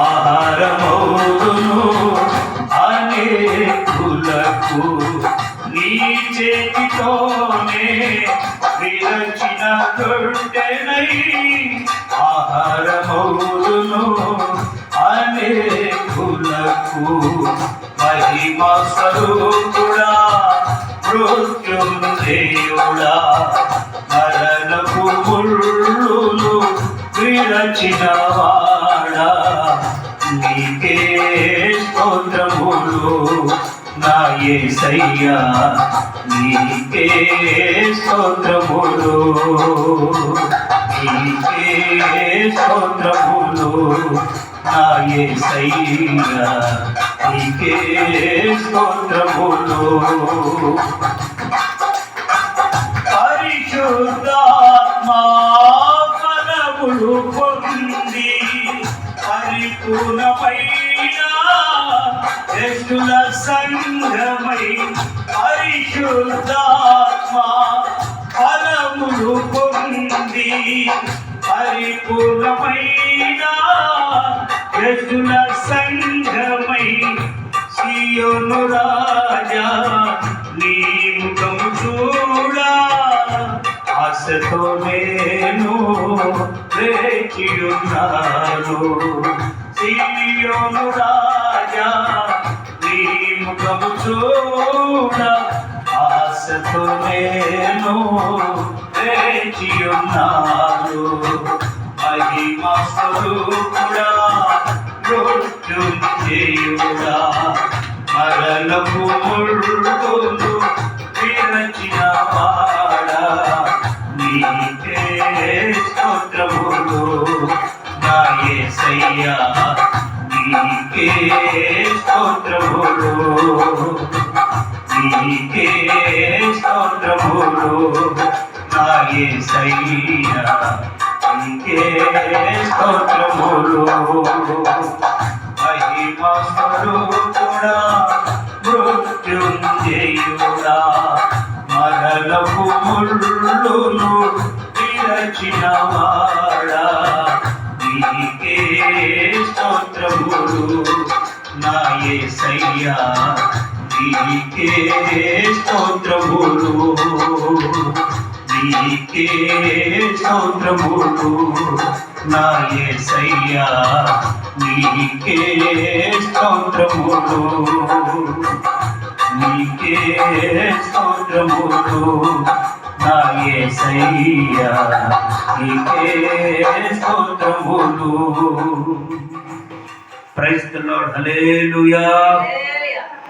ఆహారమౌదును అనేకులకు నీ చేతితోనే విరచిన దొడ్డెనై ఆహారమౌదును అనేకులకు మహిమ స్వరూపుడా మృత్యుంజయుడా. మరణపు ముళ్ళులు విరచిన వాడా నీకే స్తోత్రములు నా యేసయ్యా నీకే స్తోత్రములు. నీకే స్తోత్రములు నా యేసయ్యా నీకే స్తోత్రములు. పరిశుద్ధ యశుల సంగమై పరిశుద్ధాత్మా ఫలములు పొంది పరిపూర్ణమైన యశుల సంగమై సియోను రాజా నీ ముఖం చూడా. ఆశతో నేను వేచియున్నాను సియోను రాజా ముఖము చూడ ఆశతో నేను వేచి ఉన్నాను మహిమ స్వరూపుడా మృత్యుంజయుడా మరణపు ముళ్ళు విరచిన వాడా. నీకే స్తోత్రములు నాయే సయ్యా నీకే నీకే స్తోత్రములు నాయే సయ్యా నీకే స్తోత్రములు మహిమ స్వరూపుడా మృత్యుంజయుడా మరణపు ముళ్ళును విరచిన వాడా నీకే స్తోత్రములు. నా యేసయ్యా నీకే స్తోత్రములు నీకే స్తోత్రములు నా యేసయ్యా నీకే స్తోత్రములు నీకే స్తోత్రములు నా యేసయ్యా నీకే స్తోత్రములు ప్రైజ్ ద లార్డ్ హల్లెలూయా